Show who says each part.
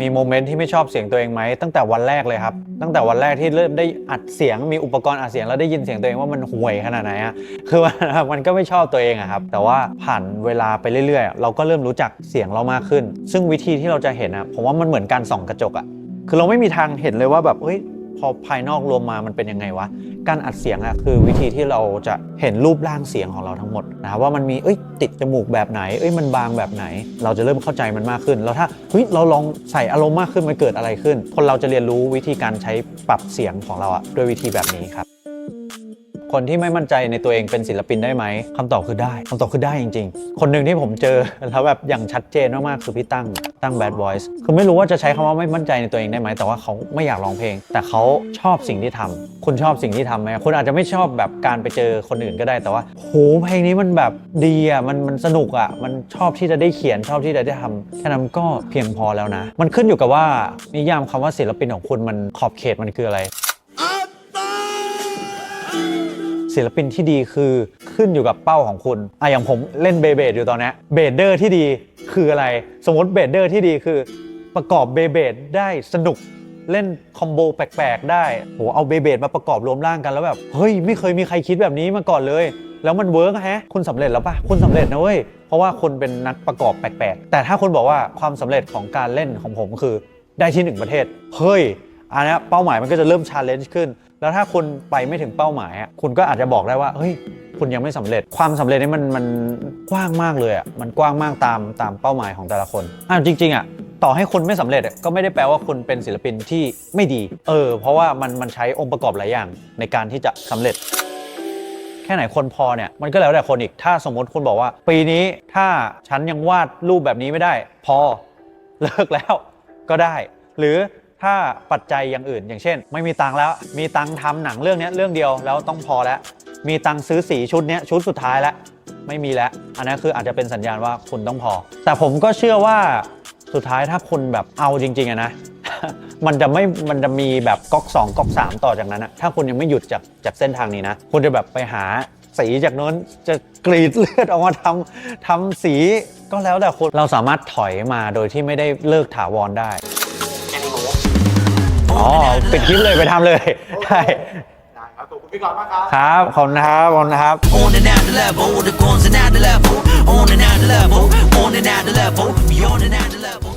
Speaker 1: มีโมเมนต์ที่ไม่ชอบเสียงตัวเองไหมตั้งแต่วันแรกเลยครับตั้งแต่วันแรกที่เริ่มได้อัดเสียงมีอุปกรณ์อัดเสียงแล้วได้ยินเสียงตัวเองว่ามันห่วยขนาดไหนอะคือมันมันก็ไม่ชอบตัวเองอะครับแต่ว่าผ่านเวลาไปเรื่อยๆ เราก็เริ่มรู้จักเสียงเรามากขึ้น ซึ่งวิธีที่เราจะเห็นอะผมว่ามันเหมือนการส่องกระจกอะคือเราไม่มีทางเห็นเลยว่าแบบเฮ้ย พอภายนอกรวมมามันเป็นยังไงวะ การอัดเสียงอะคือวิธีที่เราจะเห็นรูปร่างเสียงของเราทั้งหมดนะครับว่ามันมีเอ้ยติดจมูกแบบไหนเอ้ยมันบางแบบไหน เราจะเริ่มเข้าใจมันมากขึ้น แล้วถ้าเฮ้ยเราลองใส่อารมณ์มากขึ้นมันเกิดอะไรขึ้น คนเราจะเรียนรู้วิธีการใช้ปรับเสียงของเราอะด้วยวิธีแบบนี้ครับ คนที่ไม่มั่นใจในตัวเองเป็นศิลปินได้ไหมคำตอบคือได้คำตอบคือได้จริง ๆ คนหนึ่งที่ผมเจอแล้วแบบอย่างชัดเจนมากๆคือพี่ตั้งตั้ง Bad Voice คือไม่รู้ว่าจะใช้คำว่าไม่มั่นใจในตัวเองได้ไหมแต่ว่าเขาไม่อยากร้องเพลง แต่เขาชอบสิ่งที่ทำคุณชอบสิ่งที่ทำไหมคุณอาจจะไม่ชอบแบบการไปเจอคนอื่นก็ได้แต่ว่าโหเพลงนี้มันแบบดีอะมันมันสนุกอะมันชอบที่จะได้เขียนชอบที่จะได้ทำแค่นั้นก็เพียงพอแล้วนะ มันขึ้นอยู่กับว่านิยามคำว่าศิลปินของคุณมันขอบเขตมันคืออะไร ศิลปินที่ดีคือขึ้นอยู่กับเป้าของคุณอะอย่างผมเล่นเบเบดอยู่ตอนนี้เบเดอร์ที่ดีคืออะไร สมมติเบเดอร์ที่ดีคือ ประกอบเบเบดได้สนุกเล่นคอมโบแปลกๆ ได้โหเอาเบเบดมาประกอบรวมร่างกันแล้วแบบ เฮ้ย ไม่เคยมีใครคิดแบบนี้มาก่อนเลย แล้วมันเวิร์กแฮะ คุณสำเร็จแล้วปะคุณสำเร็จนะเว้ย เพราะว่าคุณเป็นนักประกอบแปลกๆ แต่ถ้าคุณบอกว่าความสำเร็จของการเล่นของผมคือได้ที่หนึ่งประเทศ เฮ้ย อันนี้เป้าหมายมันก็จะเริ่มชาเลนจ์ขึ้น แล้วถ้าคุณไปไม่ถึงเป้าหมายอะคุณก็อาจจะบอกได้ว่าเฮ้ยคุณยังไม่สำเร็จ ความสำเร็จนี่มันมันกว้างมากเลยอะมันกว้างมากตามตามเป้าหมายของแต่ละคนอะจริงๆอะต่อให้คุณไม่สำเร็จก็ไม่ได้แปลว่าคุณเป็นศิลปินที่ไม่ดี เออ เพราะว่ามันมันใช้องค์ประกอบหลายอย่างในการที่จะสำเร็จ แค่ไหนคนพอเนี่ยมันก็แล้วแต่คนอีก ถ้าสมมติคุณบอกว่า ปีนี้ถ้าฉันยังวาดรูปแบบนี้ไม่ได้ พอเลิกแล้วก็ได้ หรือ ถ้าปัจจัยอย่างอื่น อย่างเช่น ไม่มีตังค์แล้ว มีตังค์ทำหนังเรื่องนี้เรื่องเดียวแล้วต้องพอแล้ว มีตังค์ซื้อสีชุดนี้ชุดสุดท้ายแล้วไม่มีแล้ว อันนั้นคืออาจจะเป็นสัญญาณว่าคุณต้องพอ แต่ผมก็เชื่อว่าสุดท้ายถ้าคุณแบบเอาจริงๆอะนะมันจะไม่ มันจะมีแบบก๊อก2ก๊อก3 ต่อจากนั้นอะถ้าคุณยังไม่หยุดจากจากเส้นทางนี้นะ คุณจะแบบไปหาสีจากโน้นจะกรีดเลือดออกมาทำทำสีก็แล้วแต่คุณเราสามารถถอยมาโดยที่ไม่ได้เลิกถาวรได้ อ๋อปิดคลิปเลยไปทำเลยได้
Speaker 2: ได้ครับขอบคุณพี่กรณ์มากครับ
Speaker 1: ครับขอบคุณนะครับขอบคุณนะครับ
Speaker 3: On and out the level, the guns and out the level. On and out the level, on and out the level, beyond and out the level.